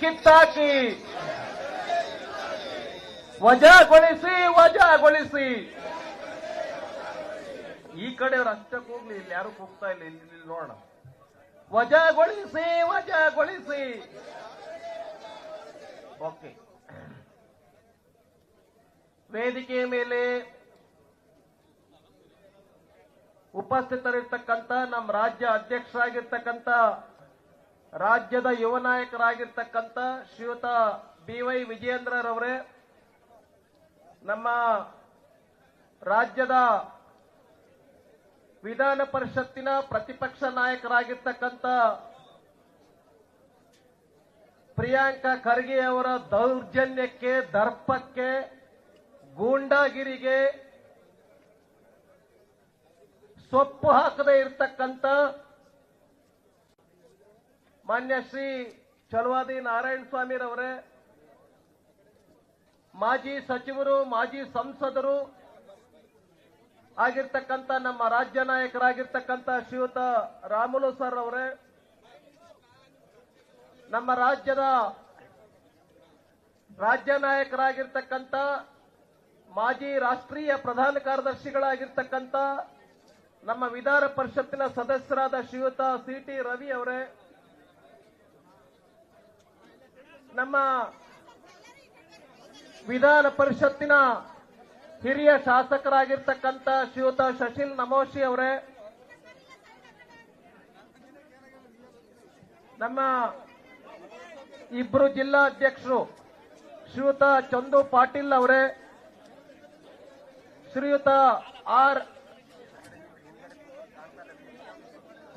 ಕಿತ್ತಾಕಿ. ವಜಾಗೊಳಿಸಿ ವಜಾಗೊಳಿಸಿ. ಈ ಕಡೆಯವ್ರು ಅಷ್ಟಕ್ಕೆ ಹೋಗ್ಲಿ, ಇಲ್ಲಿ ಯಾರು ಹೋಗ್ತಾ ಇಲ್ಲ ಇಲ್ಲಿ ನೋಡೋಣ. ವಜಾಗೊಳಿಸಿ ವಜಾಗೊಳಿಸಿ. ಓಕೆ. ವೇದಿಕೆಯ ಮೇಲೆ ಉಪಸ್ಥಿತರಿರ್ತಕ್ಕಂಥ ನಮ್ಮ ರಾಜ್ಯ ಅಧ್ಯಕ್ಷರಾಗಿರ್ತಕ್ಕಂಥ ರಾಜ್ಯದ ಯುವ ನಾಯಕರಾಗಿರ್ತಕ್ಕಂಥ ಶ್ರೀಯುತ ಬಿವೈ ನಮ್ಮ ರಾಜ್ಯದ ವಿಧಾನ ಪರಿಷತ್ತಿನ ಪ್ರತಿಪಕ್ಷ ನಾಯಕರಾಗಿರ್ತಕ್ಕಂಥ ಪ್ರಿಯಾಂಕಾ ಖರ್ಗೆ ಅವರ ದೌರ್ಜನ್ಯಕ್ಕೆ, ದರ್ಪಕ್ಕೆ, ಗೂಂಡಾಗಿರಿಗೆ ಸೊಪ್ಪು ಹಾಕದೇ ಇರತಕ್ಕಂಥ ಮಾನ್ಯ ಶ್ರೀ ಚಲವಾದಿ ನಾರಾಯಣ ಸ್ವಾಮಿರವರೇ, ಮಾಜಿ ಸಚಿವರು, ಮಾಜಿ ಸಂಸದರು ಆಗಿರ್ತಕ್ಕಂಥ ನಮ್ಮ ರಾಜ್ಯ ನಾಯಕರಾಗಿರ್ತಕ್ಕಂಥ ಶ್ರೀಯುತ ರಾಮುಲು ಸರ್ ಅವರೇ, ನಮ್ಮ ರಾಜ್ಯದ ರಾಜ್ಯ ನಾಯಕರಾಗಿರ್ತಕ್ಕಂಥ ಮಾಜಿ ರಾಷ್ಟ್ರೀಯ ಪ್ರಧಾನ ಕಾರ್ಯದರ್ಶಿಗಳಾಗಿರ್ತಕ್ಕಂಥ ನಮ್ಮ ವಿಧಾನ ಪರಿಷತ್ತಿನ ಸದಸ್ಯರಾದ ಶ್ರೀಯುತ ಸಿಟಿ ರವಿ ಅವರೇ ನಮ್ಮ ವಿಧಾನ ಪರಿಷತ್ತಿನ ಹಿರಿಯ ಶಾಸಕರಾಗಿರ್ತಕ್ಕಂಥ ಶ್ರೀಯುತ ಶಶಿಲ್ ನಮೋಶಿ ಅವರೇ, ನಮ್ಮ ಇಬ್ರು ಜಿಲ್ಲಾ ಅಧ್ಯಕ್ಷರು ಶ್ರೀಯುತ ಚಂದು ಪಾಟೀಲ್ ಅವರೇ, ಶ್ರೀಯುತ ಆರ್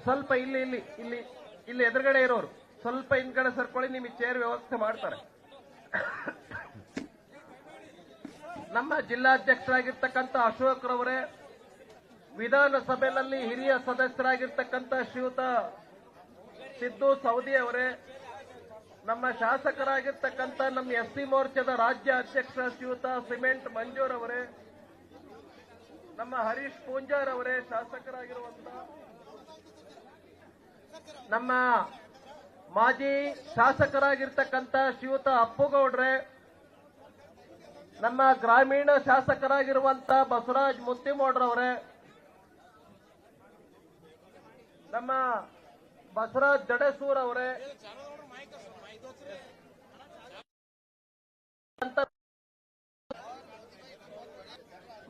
ಸ್ವಲ್ಪ ಇಲ್ಲಿ ಇಲ್ಲಿ ಇಲ್ಲಿ ಇಲ್ಲಿ ಎದುರುಗಡೆ ಇರೋರು. ಸ್ವಲ್ಪ ಹಿಂದ್ಗಡೆ ಸರ್ಕೊಳ್ಳಿ ನಿಮಗೆ ಚೇರ್ ವ್ಯವಸ್ಥೆ ಮಾಡ್ತಾರೆ. ನಮ್ಮ ಜಿಲ್ಲಾಧ್ಯಕ್ಷರಾಗಿರ್ತಕ್ಕಂಥ ಅಶೋಕ್ ರವರೇ, ವಿಧಾನಸಭೆಯಲ್ಲಿ ಹಿರಿಯ ಸದಸ್ಯರಾಗಿರ್ತಕ್ಕಂಥ ಶ್ರೀಯುತ ಸಿದ್ದು ಸೌದಿ ಅವರೇ, ನಮ್ಮ ಶಾಸಕರಾಗಿರ್ತಕ್ಕಂಥ ನಮ್ಮ ಎಸ್ ಸಿ ಮೋರ್ಚಾದ ರಾಜ್ಯ ಅಧ್ಯಕ್ಷ ಶ್ರೀಯುತ ಸಿಮೆಂಟ್ ಮಂಜೂರ್ ಅವರೇ, ನಮ್ಮ ಹರೀಶ್ ಪೂಂಜಾರ್ ಅವರೇ ಶಾಸಕರಾಗಿರುವಂತಹ ನಮ್ಮ ಮಾಜಿ ಶಾಸಕರಾಗಿರ್ತಕ್ಕಂಥ ಶ್ರೀಯುತ ಅಪ್ಪುಗೌಡ್ರೆ, ನಮ್ಮ ಗ್ರಾಮೀಣ ಶಾಸಕರಾಗಿರುವಂತ ಬಸವರಾಜ್ ಮುತ್ತಿಮೋಡ್ರವ್ರೆ, ನಮ್ಮ ಬಸವರಾಜ್ ಜಡೇಸೂರ್ ಅವರೇ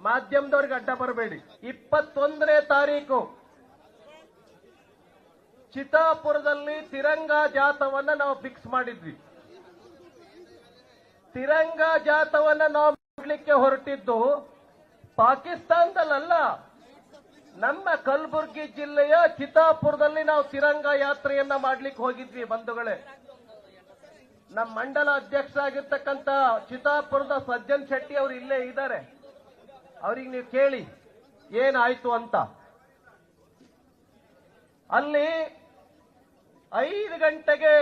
ಮಾಧ್ಯಮದವ್ರಿಗೆ ಅಡ್ಡ ಬರಬೇಡಿ. ಇಪ್ಪತ್ತೊಂದನೇ ತಾರೀಕು ಚಿತ್ತಾಪುರದಲ್ಲಿ ತಿರಂಗ ಜಾಥವನ್ನ ನಾವು ಫಿಕ್ಸ್ ಮಾಡಿದ್ವಿ. ತಿರಂಗ ಜಾಥವನ್ನ ನಾವು ಮಾಡಲಿಕ್ಕೆ ಹೊರಟಿದ್ದು ಪಾಕಿಸ್ತಾನದಲ್ಲ ನಮ್ಮ ಕಲಬುರಗಿ ಜಿಲ್ಲೆಯ ಚಿತ್ತಾಪುರದಲ್ಲಿ ನಾವು ತಿರಂಗ ಯಾತ್ರೆಯನ್ನ ಮಾಡ್ಲಿಕ್ಕೆ ಹೋಗಿದ್ವಿ ಬಂಧುಗಳೇ. ನಮ್ಮ ಮಂಡಲ ಅಧ್ಯಕ್ಷರಾಗಿರ್ತಕ್ಕಂಥ ಚಿತ್ತಾಪುರದ ಸಜ್ಜನ್ ಶೆಟ್ಟಿ ಅವರು ಇಲ್ಲೇ ಇದ್ದಾರೆ. ಅವ್ರಿಗೆ ನೀವು ಕೇಳಿ, ಏನಾಯ್ತು ಅಂತ. ಅಲ್ಲಿ ಐದು ಗಂಟೆಗೆ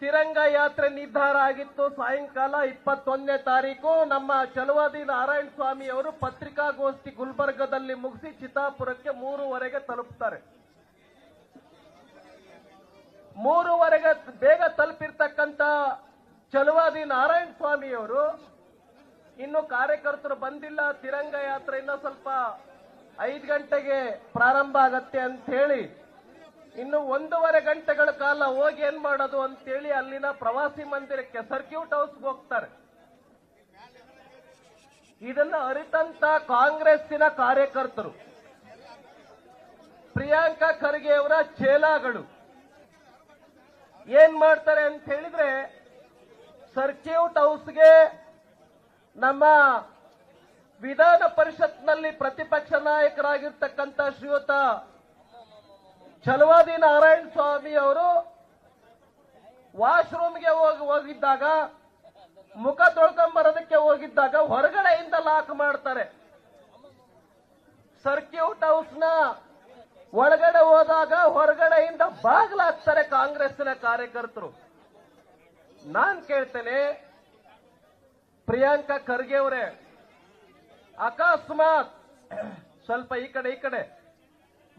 ತಿರಂಗ ಯಾತ್ರೆ ನಿರ್ಧಾರ ಆಗಿತ್ತು. ಸಾಯಂಕಾಲ ಇಪ್ಪತ್ತೊಂದನೇ ತಾರೀಕು ನಮ್ಮ ಚಲುವಾದಿ ನಾರಾಯಣ ಸ್ವಾಮಿ ಅವರು ಪತ್ರಿಕಾಗೋಷ್ಠಿ ಗುಲ್ಬರ್ಗದಲ್ಲಿ ಮುಗಿಸಿ ಚಿತಾಪುರಕ್ಕೆ ಮೂರುವರೆಗೆ ತಲುಪ್ತಾರೆ. ಮೂರುವರೆಗೆ ಬೇಗ ತಲುಪಿರ್ತಕ್ಕಂಥ ಚಲುವಾದಿ ನಾರಾಯಣ ಸ್ವಾಮಿಯವರು ಇನ್ನು ಕಾರ್ಯಕರ್ತರು ಬಂದಿಲ್ಲ. ತಿರಂಗ ಯಾತ್ರೆ ಇನ್ನೂ ಸ್ವಲ್ಪ ಐದು ಗಂಟೆಗೆ ಪ್ರಾರಂಭ ಆಗತ್ತೆ ಅಂತ ಹೇಳಿ ಇನ್ನು ಒಂದೂವರೆ ಗಂಟೆಗಳ ಕಾಲ ಹೋಗಿ ಏನ್ ಮಾಡೋದು ಅಂತೇಳಿ ಅಲ್ಲಿನ ಪ್ರವಾಸಿ ಮಂದಿರಕ್ಕೆ ಸರ್ಕ್ಯೂಟ್ ಹೌಸ್ಗೆ ಹೋಗ್ತಾರೆ. ಇದನ್ನ ಅರಿತಂತ ಕಾಂಗ್ರೆಸ್ಸಿನ ಕಾರ್ಯಕರ್ತರು. ಪ್ರಿಯಾಂಕಾ ಖರ್ಗೆ ಅವರ ಚೇಲಾಗಳು ಏನ್ ಮಾಡ್ತಾರೆ ಅಂತ ಹೇಳಿದ್ರೆ ಸರ್ಕ್ಯೂಟ್ ಹೌಸ್ಗೆ ನಮ್ಮ ವಿಧಾನ ಪರಿಷತ್ನಲ್ಲಿ ಪ್ರತಿಪಕ್ಷ ನಾಯಕರಾಗಿರ್ತಕ್ಕಂಥ ಶ್ರೀಯುತ ಛಲವಾದಿ ನಾರಾಯಣ ಸ್ವಾಮಿ ಅವರು ವಾಶ್ರೂಮ್ಗೆ ಹೋಗಿ ಹೋಗಿದ್ದಾಗ, ಮುಖ ತೊಳ್ಕೊಂಬರೋದಕ್ಕೆ ಹೋಗಿದ್ದಾಗ ಹೊರಗಡೆಯಿಂದ ಲಾಕ್ ಮಾಡ್ತಾರೆ. ಸರ್ಕ್ಯೂಟ್ ಹೌಸ್ನ ಒಳಗಡೆ ಹೋದಾಗ ಹೊರಗಡೆಯಿಂದ ಬಾಗ್ಲಾಕ್ತಾರೆ ಕಾಂಗ್ರೆಸ್ನ ಕಾರ್ಯಕರ್ತರು. ನಾನ್ ಕೇಳ್ತೇನೆ, ಪ್ರಿಯಾಂಕಾ ಖರ್ಗೆ ಅವರೇ, ಅಕಸ್ಮಾತ್, ಸ್ವಲ್ಪ ಈ ಕಡೆ ಈ ಕಡೆ.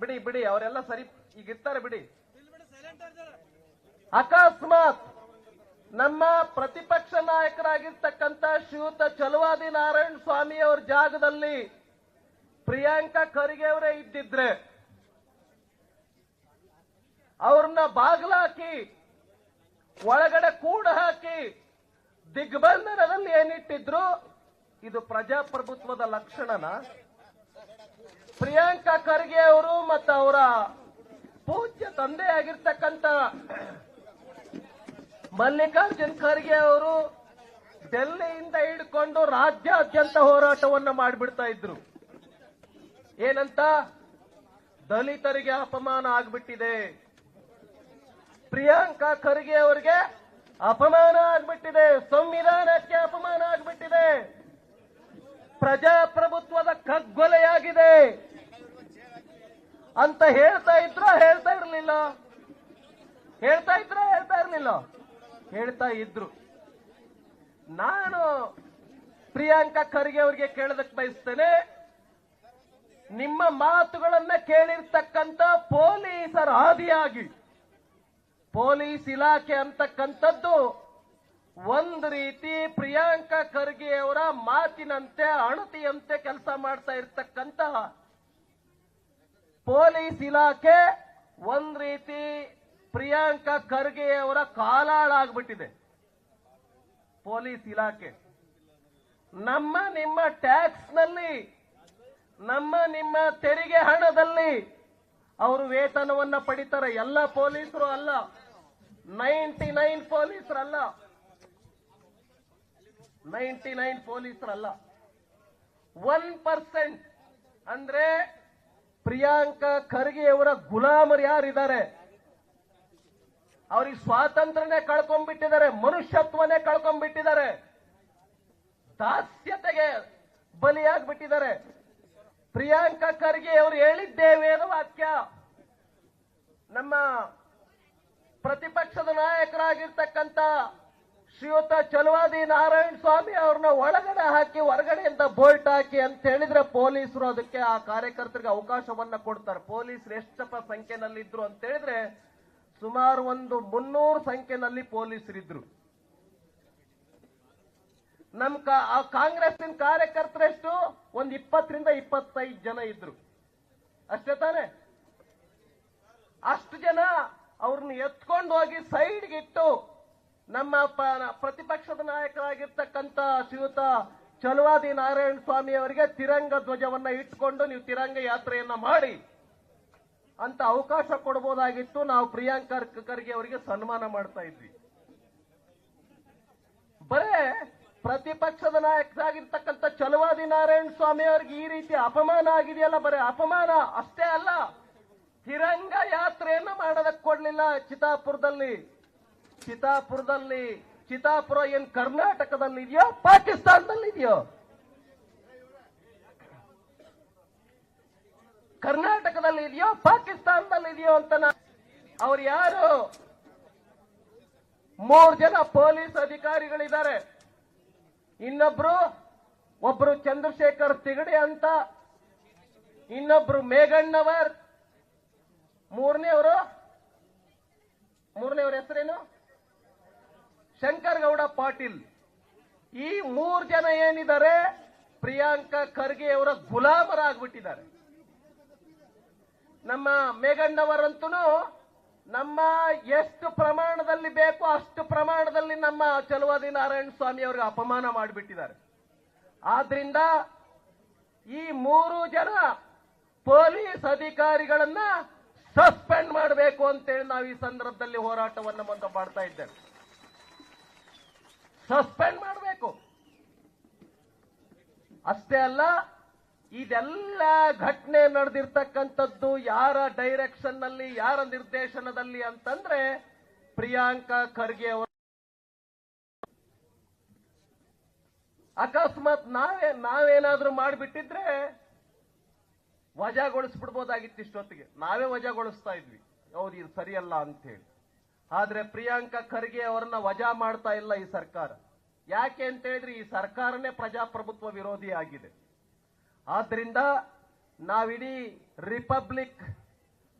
ಬಿಡಿ ಬಿಡಿ, ಅವರೆಲ್ಲ ಸರಿ ಈಗ ಇರ್ತಾರೆ ಬಿಡಿ. ಅಕಸ್ಮಾತ್ ನಮ್ಮ ಪ್ರತಿಪಕ್ಷ ನಾಯಕರಾಗಿರ್ತಕ್ಕಂಥ ಶ್ರೀಯುತ ಚಲುವಾದಿ ನಾರಾಯಣ ಸ್ವಾಮಿ ಅವರ ಜಾಗದಲ್ಲಿ ಪ್ರಿಯಾಂಕಾ ಖರ್ಗೆ ಅವರೇ ಇದ್ದಿದ್ರೆ ಅವ್ರನ್ನ ಬಾಗಿಲಾಕಿ ಒಳಗಡೆ ಕೂಡ ಹಾಕಿ ದಿಗ್ಬಂಧನದಲ್ಲಿ ಏನಿಟ್ಟಿದ್ರು ಇದು ಪ್ರಜಾಪ್ರಭುತ್ವದ ಲಕ್ಷಣನ? ಪ್ರಿಯಾಂಕಾ ಖರ್ಗೆ ಅವರು ಮತ್ತು ಅವರ ಪೂಜ್ಯ ತಂದೆ ಆಗಿರ್ತಕ್ಕಂತ ಮಲ್ಲಿಕಾರ್ಜುನ್ ಖರ್ಗೆ ಅವರು ಡೆಲ್ಲಿಯಿಂದ ಹಿಡ್ಕೊಂಡು ರಾಜ್ಯಾದ್ಯಂತ ಹೋರಾಟವನ್ನ ಮಾಡಿಬಿಡ್ತಾ ಇದ್ರು. ಏನಂತ? ದಲಿತರಿಗೆ ಅಪಮಾನ ಆಗ್ಬಿಟ್ಟಿದೆ. ಪ್ರಿಯಾಂಕಾ ಖರ್ಗೆ ಅವರಿಗೆ ಅಪಮಾನ ಆಗ್ಬಿಟ್ಟಿದೆ. ಸಂವಿಧಾನಕ್ಕೆ ಅಪಮಾನ ಆಗ್ಬಿಟ್ಟಿದೆ. ಪ್ರಜಾಪ್ರಭುತ್ವದ ಕಗ್ಗೊಲೆಯಾಗಿದೆ. ಅಂತ ಹೇಳ್ತಾ ಇದ್ರ ಹೇಳ್ತಾ ಇರ್ಲಿಲ್ಲ. ಹೇಳ್ತಾ ಇದ್ರ ಹೇಳ್ತಾ ಇರ್ಲಿಲ್ಲ. ಹೇಳ್ತಾ ಇದ್ರು. ನಾನು ಪ್ರಿಯಾಂಕಾ ಖರ್ಗೆ ಅವರಿಗೆ ಕೇಳದಕ್ಕೆ ಬಯಸ್ತೇನೆ. ನಿಮ್ಮ ಮಾತುಗಳನ್ನ ಕೇಳಿರ್ತಕ್ಕಂಥ ಪೊಲೀಸರ ಆದಿಯಾಗಿ ಪೊಲೀಸ್ ಇಲಾಖೆ ಅಂತಕ್ಕಂಥದ್ದು ಒಂದು ರೀತಿ ಪ್ರಿಯಾಂಕಾ ಖರ್ಗೆ ಅವರ ಮಾತಿನಂತೆ, ಅಣತಿಯಂತೆ ಕೆಲಸ ಮಾಡ್ತಾ ಇರ್ತಕ್ಕಂಥ ಪೊಲೀಸ್ ಇಲಾಖೆ ಒಂದ್ ರೀತಿ ಪ್ರಿಯಾಂಕಾ ಖರ್ಗೆ ಅವರ ಕಾಲಾಳಾಗ್ಬಿಟ್ಟಿದೆ. ಪೊಲೀಸ್ ಇಲಾಖೆ. ನಮ್ಮ ನಿಮ್ಮ ಟ್ಯಾಕ್ಸ್ನಲ್ಲಿ ನಮ್ಮ ನಿಮ್ಮ ತೆರಿಗೆ ಹಣದಲ್ಲಿ ಅವರು ವೇತನವನ್ನ ಪಡಿತಾರೆ. ಎಲ್ಲ ಪೊಲೀಸರು ಅಲ್ಲ. ನೈಂಟಿ ನೈನ್ ಪೊಲೀಸರಲ್ಲ. ನೈಂಟಿ ನೈನ್ ಪೊಲೀಸರಲ್ಲ. ಒನ್ ಪರ್ಸೆಂಟ್ ಅಂದ್ರೆ ಪ್ರಿಯಾಂಕಾ ಖರ್ಗೆ ಅವರ ಗುಲಾಮರು ಯಾರಿದ್ದಾರೆ? ಅವ್ರಿಗೆ ಸ್ವಾತಂತ್ರ್ಯನೇ ಕಳ್ಕೊಂಡ್ಬಿಟ್ಟಿದ್ದಾರೆ, ಮನುಷ್ಯತ್ವನೇ ಕಳ್ಕೊಂಡ್ಬಿಟ್ಟಿದ್ದಾರೆ, ದಾಸ್ಯತೆಗೆ ಬಲಿಯಾಗ್ಬಿಟ್ಟಿದ್ದಾರೆ. ಪ್ರಿಯಾಂಕಾ ಖರ್ಗೆ ಅವರು ಹೇಳಿದ್ದೇವೇನು ವಾಕ್ಯ ನಮ್ಮ ಪ್ರತಿಪಕ್ಷದ ನಾಯಕರಾಗಿರ್ತಕ್ಕಂಥ ಶ್ರೀಯುತ ಚಲುವಾದಿ ನಾರಾಯಣ ಸ್ವಾಮಿ ಅವ್ರನ್ನ ಒಳಗಡೆ ಹಾಕಿ, ಹೊರಗಡೆಯಿಂದ ಬೋಲ್ಟ್ ಹಾಕಿ ಅಂತ ಹೇಳಿದ್ರೆ ಪೊಲೀಸರು ಅದಕ್ಕೆ ಆ ಕಾರ್ಯಕರ್ತರಿಗೆ ಅವಕಾಶವನ್ನ ಕೊಡ್ತಾರೆ. ಪೊಲೀಸರು ಎಷ್ಟಪ್ಪ ಸಂಖ್ಯೆನಲ್ಲಿದ್ರು ಅಂತ ಹೇಳಿದ್ರೆ ಸುಮಾರು ಒಂದು ಮುನ್ನೂರು ಸಂಖ್ಯೆನಲ್ಲಿ ಪೊಲೀಸರಿದ್ರು ನಮ್ ಆ ಕಾಂಗ್ರೆಸ್ಸಿನ ಕಾರ್ಯಕರ್ತರೆಷ್ಟು ಒಂದು ಇಪ್ಪತ್ತರಿಂದ ಇಪ್ಪತ್ತೈದು ಜನ ಇದ್ರು. ಅಷ್ಟೇ ತಾನೆ? ಅಷ್ಟು ಜನ ಅವ್ರನ್ನ ಎತ್ಕೊಂಡು ಹೋಗಿ ಸೈಡ್ಗೆ ಇಟ್ಟು ನಮ್ಮ ಪ್ರತಿಪಕ್ಷದ ನಾಯಕರಾಗಿರ್ತಕ್ಕಂಥ ಶ್ರೀಯುತ ಚಲುವಾದಿ ನಾರಾಯಣ ಸ್ವಾಮಿ ಅವರಿಗೆ ತಿರಂಗ ಧ್ವಜವನ್ನ ಇಟ್ಕೊಂಡು ನೀವು ತಿರಂಗ ಯಾತ್ರೆಯನ್ನ ಮಾಡಿ ಅಂತ ಅವಕಾಶ ಕೊಡಬಹುದಾಗಿತ್ತು ನಾವು ಪ್ರಿಯಾಂಕಾ ಖರ್ಗೆ ಅವರಿಗೆ ಸನ್ಮಾನ ಮಾಡ್ತಾ ಇದ್ವಿ. ಬರೇ ಪ್ರತಿಪಕ್ಷದ ನಾಯಕರಾಗಿರ್ತಕ್ಕಂಥ ಚಲುವಾದಿ ನಾರಾಯಣ ಸ್ವಾಮಿ ಅವರಿಗೆ ಈ ರೀತಿ ಅಪಮಾನ ಆಗಿದೆಯಲ್ಲ ಬರೇ ಅಪಮಾನ? ಅಷ್ಟೇ ಅಲ್ಲ. ತಿರಂಗ ಯಾತ್ರೆಯನ್ನು ಮಾಡೋದಕ್ಕೆ ಕೊಡ್ಲಿಲ್ಲ ಚಿತಾಪುರದಲ್ಲಿ ಚಿತಾಪುರದಲ್ಲಿ, ಚಿತಾಪುರ ಏನ್ ಕರ್ನಾಟಕದಲ್ಲಿ ಇದೆಯೋ ಪಾಕಿಸ್ತಾನದಲ್ಲಿ ಇದೆಯೋ ಕರ್ನಾಟಕದಲ್ಲಿ ಇದೆಯೋ ಪಾಕಿಸ್ತಾನದಲ್ಲಿ ಇದೆಯೋ ಅಂತ ಅವ್ರು ಯಾರು? ಮೂರು ಜನ ಪೊಲೀಸ್ ಅಧಿಕಾರಿಗಳಿದ್ದಾರೆ. ಇನ್ನೊಬ್ರು, ಒಬ್ರು ಚಂದ್ರಶೇಖರ್ ತಿಗಡಿ ಅಂತ, ಇನ್ನೊಬ್ರು ಮೇಘಣ್ಣವರ್. ಮೂರನೇವರು? ಮೂರನೇವ್ರ ಹೆಸರೇನು? ಶಂಕರ್ ಗೌಡ ಪಾಟೀಲ್, ಈ ಮೂರು ಜನ ಏನಿದ್ದಾರೆ, ಪ್ರಿಯಾಂಕಾ ಖರ್ಗೆ ಅವರ ಗುಲಾಮರಾಗ್ಬಿಟ್ಟಿದ್ದಾರೆ. ನಮ್ಮ ಮೇಘಣ್ಣವರಂತೂ ನಮ್ಮ ಎಷ್ಟು ಪ್ರಮಾಣದಲ್ಲಿ ಬೇಕೋ ಅಷ್ಟು ಪ್ರಮಾಣದಲ್ಲಿ ನಮ್ಮ ಚಲುವಾದಿ ನಾರಾಯಣ ಸ್ವಾಮಿ ಅವರಿಗೆ ಅಪಮಾನ ಮಾಡಿಬಿಟ್ಟಿದ್ದಾರೆ. ಆದ್ರಿಂದ ಈ ಮೂರು ಜನ ಪೊಲೀಸ್ ಅಧಿಕಾರಿಗಳನ್ನ ಸಸ್ಪೆಂಡ್ ಮಾಡಬೇಕು ಅಂತೇಳಿ ನಾವು ಈ ಸಂದರ್ಭದಲ್ಲಿ ಹೋರಾಟವನ್ನು ಮುಂದೆ ಮಾಡ್ತಾ ಇದ್ದೇವೆ. ಸಸ್ಪೆಂಡ್ ಮಾಡಬೇಕು. ಅಷ್ಟೇ ಅಲ್ಲ, ಇದೆಲ್ಲ ಘಟನೆ ನಡೆದಿರ್ತಕ್ಕಂಥದ್ದು ಯಾರ ಡೈರೆಕ್ಷನ್ನಲ್ಲಿ ಯಾರ ನಿರ್ದೇಶನದಲ್ಲಿ ಅಂತಂದ್ರೆ ಪ್ರಿಯಾಂಕಾ ಖರ್ಗೆ ಅವರು. ಅಕಸ್ಮಾತ್ ನಾವೇ, ನಾವೇನಾದ್ರೂ ಮಾಡಿಬಿಟ್ಟಿದ್ರೆ ವಜಾಗೊಳಿಸ್ಬಿಡ್ಬೋದಾಗಿತ್ತು ಇಷ್ಟೊತ್ತಿಗೆ. ನಾವೇ ವಜಾಗೊಳಿಸ್ತಾ ಇದ್ವಿ. ಹೌದು, ಇದು ಸರಿಯಲ್ಲ ಅಂತ ಹೇಳಿ. ಆದ್ರೆ ಪ್ರಿಯಾಂಕಾ ಖರ್ಗೆ ಅವರನ್ನ ವಜಾ ಮಾಡ್ತಾ ಇಲ್ಲ ಈ ಸರ್ಕಾರ. ಯಾಕೆ ಅಂತ ಹೇಳಿದ್ರೆ ಈ ಸರ್ಕಾರನೇ ಪ್ರಜಾಪ್ರಭುತ್ವ ವಿರೋಧಿ ಆಗಿದೆ. ಆದ್ರಿಂದ ನಾವಿಡೀ ರಿಪಬ್ಲಿಕ್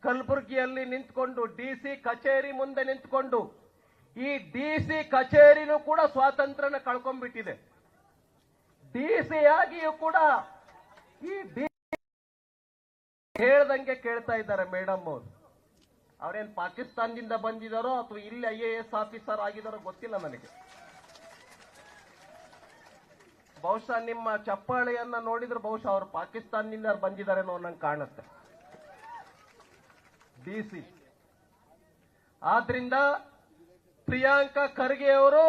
ಕಲಬುರಗಿಯಲ್ಲಿ ನಿಂತ್ಕೊಂಡು ಡಿಸಿ ಕಚೇರಿ ಮುಂದೆ ನಿಂತ್ಕೊಂಡು ಈ ಡಿಸಿ ಕಚೇರಿನೂ ಕೂಡ ಸ್ವಾತಂತ್ರ್ಯನ ಕಳ್ಕೊಂಡ್ಬಿಟ್ಟಿದೆ. ಡಿ ಸಿ ಆಗಿಯೂ ಕೂಡ ಈ ಡಿ ಹೇಳ್ದಂಗೆ ಕೇಳ್ತಾ ಇದ್ದಾರೆ ಮೇಡಮ್ ಅವರು. ಅವ್ರೇನ್ ಪಾಕಿಸ್ತಾನದಿಂದ ಬಂದಿದಾರೋ ಅಥವಾ ಇಲ್ಲಿ ಐ ಎ ಎಸ್ ಆಫೀಸರ್ ಆಗಿದಾರೋ ಗೊತ್ತಿಲ್ಲ ನನಗೆ. ಬಹುಶಃ ನಿಮ್ಮ ಚಪ್ಪಾಳೆಯನ್ನ ನೋಡಿದ್ರೆ ಬಹುಶಃ ಅವರು ಪಾಕಿಸ್ತಾನದಿಂದ ಬಂದಿದ್ದಾರೇನೋ ನಂಗೆ ಕಾಣುತ್ತೆ. ಡಿಸಿ ಆದ್ರಿಂದ ಪ್ರಿಯಾಂಕಾ ಖರ್ಗೆ ಅವರು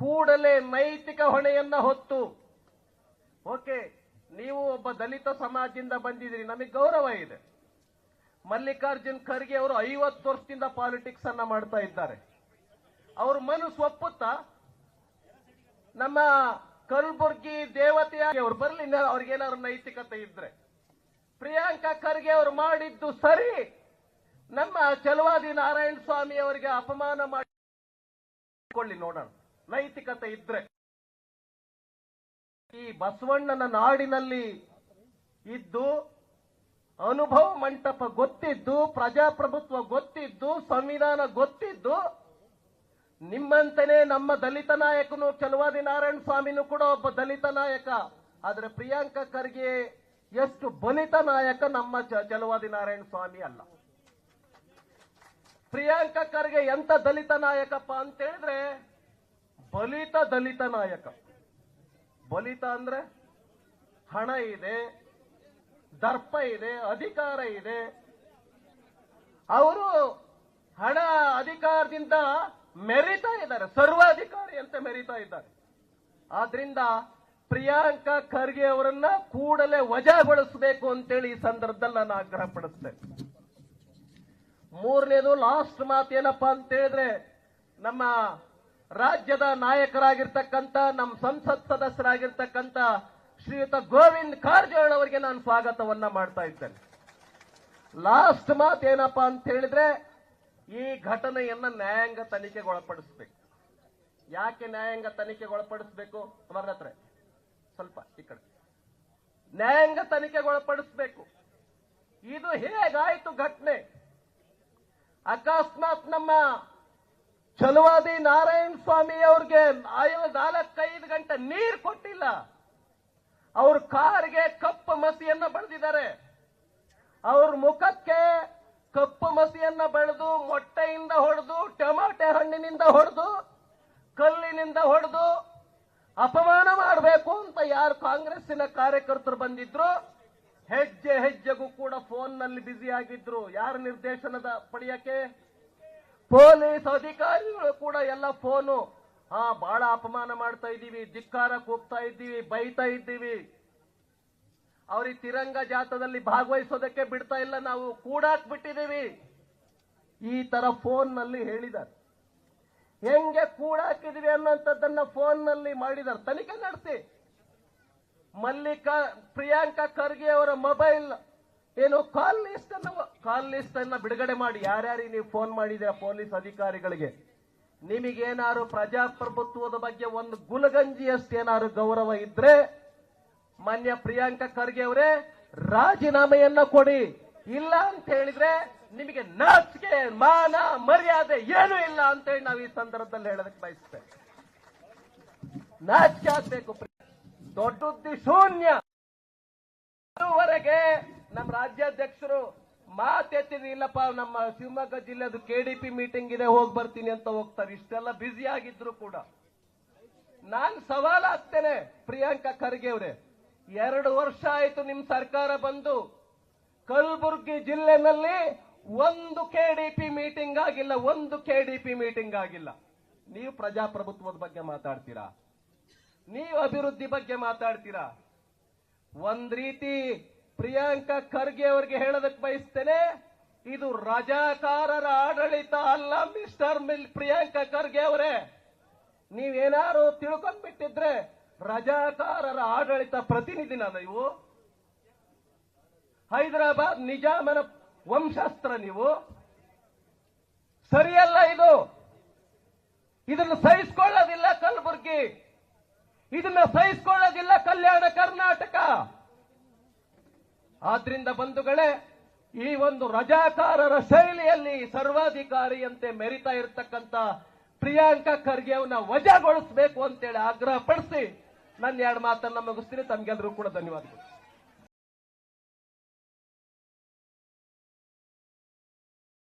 ಕೂಡಲೇ ನೈತಿಕ ಹೊಣೆಯನ್ನ ಹೊತ್ತು, ಓಕೆ, ನೀವು ಒಬ್ಬ ದಲಿತ ಸಮಾಜದಿಂದ ಬಂದಿದ್ದೀರಿ, ನಮಗೆ ಗೌರವ ಇದೆ. ಮಲ್ಲಿಕಾರ್ಜುನ್ ಖರ್ಗೆ ಅವರು ಐವತ್ತು ವರ್ಷದಿಂದ ಪಾಲಿಟಿಕ್ಸ್ ಅನ್ನ ಮಾಡ್ತಾ ಇದ್ದಾರೆ. ಅವ್ರ ಮನಸ್ಸು ಒಪ್ಪುತ್ತಾ? ನಮ್ಮ ಕಲಬುರ್ಗಿ ದೇವತೆಯಾಗಿ ಅವ್ರು ಬರಲಿ ಅವ್ರಿಗೇನಾದ್ರು ನೈತಿಕತೆ ಇದ್ರೆ. ಪ್ರಿಯಾಂಕಾ ಖರ್ಗೆ ಅವರು ಮಾಡಿದ್ದು ಸರಿ. ನಮ್ಮ ಚಲವಾದಿ ನಾರಾಯಣ ಸ್ವಾಮಿ ಅವರಿಗೆ ಅಪಮಾನ ಮಾಡಿಕೊಳ್ಳಿ ನೋಡೋಣ. ನೈತಿಕತೆ ಇದ್ರೆ. ಈ ಬಸವಣ್ಣನ ನಾಡಿನಲ್ಲಿ ಇದ್ದು ಅನುಭವ ಮಂಟಪ ಗೊತ್ತಿದ್ದು, ಪ್ರಜಾಪ್ರಭುತ್ವ ಗೊತ್ತಿದ್ದು, ಸಂವಿಧಾನ ಗೊತ್ತಿದ್ದು ನಿಮ್ಮಂತನೇ ನಮ್ಮ ದಲಿತ ನಾಯಕನು ಚಲುವಾದಿ ನಾರಾಯಣ ಸ್ವಾಮಿನೂ ಕೂಡ ಒಬ್ಬ ದಲಿತ ನಾಯಕ. ಆದ್ರೆ ಪ್ರಿಯಾಂಕಾ ಖರ್ಗೆ ಎಷ್ಟು ಬಲಿತ ನಾಯಕ ನಮ್ಮ ಚಲವಾದಿ ನಾರಾಯಣ ಸ್ವಾಮಿ ಅಲ್ಲ. ಪ್ರಿಯಾಂಕಾ ಖರ್ಗೆ ಎಂತ ದಲಿತ ನಾಯಕಪ್ಪ ಅಂತ ಹೇಳಿದ್ರೆ, ಬಲಿತ ದಲಿತ ನಾಯಕ. ಬಲಿತ ಅಂದ್ರೆ ಹಣ ಇದೆ ದರ್ಪ ಇದೆ, ಅಧಿಕಾರ ಇದೆ. ಅವರು ಹಣ ಅಧಿಕಾರದಿಂದ ಮೆರಿತಾ ಇದ್ದಾರೆ ಸರ್ವಾಧಿಕಾರಿ ಅಂತ ಮೆರಿತಾ ಇದ್ದಾರೆ. ಆದ್ರಿಂದ ಪ್ರಿಯಾಂಕಾ ಖರ್ಗೆ ಅವರನ್ನ ಕೂಡಲೇ ವಜಾಗೊಳಿಸಬೇಕು ಅಂತೇಳಿ ಈ ಸಂದರ್ಭದಲ್ಲಿ ನಾನು ಆಗ್ರಹ ಪಡಿಸ್ತೇನೆ. ಮೂರನೇದು ಲಾಸ್ಟ್ ಮಾತು ಏನಪ್ಪಾ ಅಂತ ಹೇಳಿದ್ರೆ, ನಮ್ಮ ರಾಜ್ಯದ ನಾಯಕರಾಗಿರ್ತಕ್ಕಂಥ, ನಮ್ಮ ಸಂಸತ್ ಸದಸ್ಯರಾಗಿರ್ತಕ್ಕಂಥ ಶ್ರೀಯುತ ಗೋವಿಂದ್ ಕಾರಜೋಳ ಅವರಿಗೆ ನಾನು ಸ್ವಾಗತವನ್ನ ಮಾಡ್ತಾ ಇದ್ದೇನೆ. ಲಾಸ್ಟ್ ಮಾತು ಏನಪ್ಪಾ ಅಂತ ಹೇಳಿದ್ರೆ, ಈ ಘಟನೆಯನ್ನ ನ್ಯಾಯಾಂಗ ತನಿಖೆಗೆ ಒಳಪಡಿಸ್ಬೇಕು ಯಾಕೆ ನ್ಯಾಯಾಂಗ ತನಿಖೆಗೆ ಒಳಪಡಿಸ್ಬೇಕು ಅವರತ್ರ ಸ್ವಲ್ಪ ಈ ಕಡೆ. ನ್ಯಾಯಾಂಗ ತನಿಖೆಗೆ ಒಳಪಡಿಸಬೇಕು ಇದು ಹೇಗಾಯಿತು ಘಟನೆ? ಅಕಸ್ಮಾತ್ ನಮ್ಮ ಚಲುವಾದಿ ನಾರಾಯಣ ಸ್ವಾಮಿ ಅವ್ರಿಗೆ ಆಯೋ ನಾಲ್ಕೈದು ಗಂಟೆ ನೀರು ಕೊಟ್ಟಿಲ್ಲ. ಅವ್ರ ಕಾರಿಗೆ ಕಪ್ಪು ಮಸಿಯನ್ನ ಬಳಿದಿದ್ದಾರೆ. ಅವ್ರ ಮುಖಕ್ಕೆ ಕಪ್ಪು ಮಸಿಯನ್ನ ಬೆಳೆದು ಮೊಟ್ಟೆಯಿಂದ ಹೊಡೆದು, ಟೊಮಾಟೆ ಹಣ್ಣಿನಿಂದ ಹೊಡೆದು, ಕಲ್ಲಿನಿಂದ ಹೊಡೆದು ಅಪಮಾನ ಮಾಡಬೇಕು ಅಂತ ಯಾರು ಕಾಂಗ್ರೆಸ್ಸಿನ ಕಾರ್ಯಕರ್ತರು ಬಂದಿದ್ರು. ಹೆಜ್ಜೆ ಹೆಜ್ಜೆಗೂ ಕೂಡ ಫೋನ್ನಲ್ಲಿ ಬ್ಯುಸಿ ಆಗಿದ್ರು. ಯಾರ ನಿರ್ದೇಶನದ ಪಡೆಯಕ್ಕೆ? ಪೊಲೀಸ್ ಅಧಿಕಾರಿಗಳು ಕೂಡ ಎಲ್ಲ ಫೋನು ಹಾ ಬಹಳ ಅಪಮಾನ ಮಾಡ್ತಾ ಇದ್ದೀವಿ, ಧಿಕ್ಕಾರ ಕೂಗ್ತಾ ಇದ್ದೀವಿ, ಬೈತಾ ಇದ್ದೀವಿ. ಅವ್ರಿಗೆ ತಿರಂಗ ಜಾಥದಲ್ಲಿ ಭಾಗವಹಿಸೋದಕ್ಕೆ ಬಿಡ್ತಾ ಇಲ್ಲ, ನಾವು ಕೂಡಾಕ್ ಬಿಟ್ಟಿದ್ದೀವಿ. ಈ ತರ ಫೋನ್ನಲ್ಲಿ ಹೇಳಿದ್ದಾರೆ. ಹೆಂಗೆ ಕೂಡಾಕಿದ್ವಿ ಅನ್ನೋಂಥದ್ದನ್ನ ಫೋನ್ನಲ್ಲಿ ಮಾಡಿದ್ದಾರೆ. ತನಿಖೆ ನಡೆಸಿ. ಮಲ್ಲಿಕಾ, ಪ್ರಿಯಾಂಕಾ ಖರ್ಗೆ ಅವರ ಮೊಬೈಲ್, ಏನು ಕಾಲ್ ಲಿಸ್ಟ್ ಅನ್ನ, ಕಾಲ್ ಲಿಸ್ಟ್ ಅನ್ನ ಬಿಡುಗಡೆ ಮಾಡಿ. ಯಾರ್ಯಾರಿಗೆ ನೀವು ಫೋನ್ ಮಾಡಿದ್ರೆ ಪೊಲೀಸ್ ಅಧಿಕಾರಿಗಳಿಗೆ? ನಿಮಗೇನಾದ್ರು ಪ್ರಜಾಪ್ರಭುತ್ವದ ಬಗ್ಗೆ ಒಂದು ಗುಲಗಂಜಿಯಷ್ಟು ಗೌರವ ಇದ್ರೆ, ಮಾನ್ಯ ಪ್ರಿಯಾಂಕ ಖರ್ಗೆ ಅವರೇ, ರಾಜೀನಾಮೆಯನ್ನ ಕೊಡಿ. ಇಲ್ಲ ಅಂತ ಹೇಳಿದ್ರೆ ನಿಮಗೆ ನಾಚಿಕೆ, ಮಾನ, ಮರ್ಯಾದೆ ಏನೂ ಇಲ್ಲ ಅಂತ ಹೇಳಿ ನಾವು ಈ ಸಂದರ್ಭದಲ್ಲಿ ಹೇಳೋದಕ್ಕೆ ಬಯಸ್ತೇವೆ. ನಾಚಿಕೆ ಆಗ್ಬೇಕು ದೊಡ್ಡದ್ದಿ ಶೂನ್ಯ. ನಮ್ಮ ರಾಜ್ಯಾಧ್ಯಕ್ಷರು ಮಾತೆತ್ತಿದ ಇಲ್ಲಪ್ಪ, ನಮ್ಮ ಶಿವಮೊಗ್ಗ ಜಿಲ್ಲೆದು ಕೆಡಿಪಿ ಮೀಟಿಂಗ್ ಇದೆ, ಹೋಗಿ ಬರ್ತೀನಿ ಅಂತ ಹೋಗ್ತಾರೆ. ಇಷ್ಟೆಲ್ಲ ಬ್ಯುಸಿ ಆಗಿದ್ರು ಕೂಡ. ನಾನು ಸವಾಲ್ ಹಾಕ್ತೇನೆ ಪ್ರಿಯಾಂಕಾ ಖರ್ಗೆ ಅವರೇ. ಎರಡು ವರ್ಷ ಆಯ್ತು ನಿಮ್ ಸರ್ಕಾರ ಬಂದು. ಕಲಬುರ್ಗಿ ಜಿಲ್ಲೆನಲ್ಲಿ ಒಂದು ಕೆಡಿಪಿ ಮೀಟಿಂಗ್ ಆಗಿಲ್ಲ, ಒಂದು ಕೆಡಿಪಿ ಮೀಟಿಂಗ್ ಆಗಿಲ್ಲ. ನೀವು ಪ್ರಜಾಪ್ರಭುತ್ವದ ಬಗ್ಗೆ ಮಾತಾಡ್ತೀರಾ? ನೀವು ಅಭಿವೃದ್ಧಿ ಬಗ್ಗೆ ಮಾತಾಡ್ತೀರಾ? ಒಂದ್ ರೀತಿ ಪ್ರಿಯಾಂಕಾ ಖರ್ಗೆ ಅವರಿಗೆ ಹೇಳೋದಕ್ಕೆ ಬಯಸ್ತೇನೆ, ಇದು ರಜಾಕಾರರ ಆಡಳಿತ ಅಲ್ಲ, ಮಿಸ್ಟರ್ ಮಿಲ್ ಪ್ರಿಯಾಂಕಾ ಖರ್ಗೆ ಅವರೇ. ನೀವೇನಾರು ತಿಳ್ಕೊಂಡ್ಬಿಟ್ಟಿದ್ರೆ ರಜಾಕಾರರ ಆಡಳಿತ ಪ್ರತಿನಿಧಿನ ನೀವು? ಹೈದರಾಬಾದ್ ನಿಜಾಮನ ವಂಶಸ್ತ್ರ ನೀವು? ಸರಿಯಲ್ಲ ಇದು? ಇದನ್ನು ಸಹಿಸಿಕೊಳ್ಳೋದಿಲ್ಲ ಕಲಬುರ್ಗಿ. ಇದನ್ನ ಸಹಿಸಿಕೊಳ್ಳೋದಿಲ್ಲ ಕಲ್ಯಾಣ ಕರ್ನಾಟಕ. ಆದ್ರಿಂದ ಬಂಧುಗಳೇ, ಈ ಒಂದು ರಜಾಕಾರರ ಶೈಲಿಯಲ್ಲಿ ಸರ್ವಾಧಿಕಾರಿಯಂತೆ ಮೆರಿತಾ ಇರತಕ್ಕಂತ ಪ್ರಿಯಾಂಕಾ ಖರ್ಗೆ ಅವನ್ನ ವಜಾಗೊಳಿಸಬೇಕು ಅಂತೇಳಿ ಆಗ್ರಹ ಪಡಿಸಿ ನನ್ನ ಎರಡು ಮಾತನ್ನ ಮುಗಿಸ್ತೀನಿ. ತಮ್ಗೆಲ್ಲರೂ ಕೂಡ ಧನ್ಯವಾದಗಳು.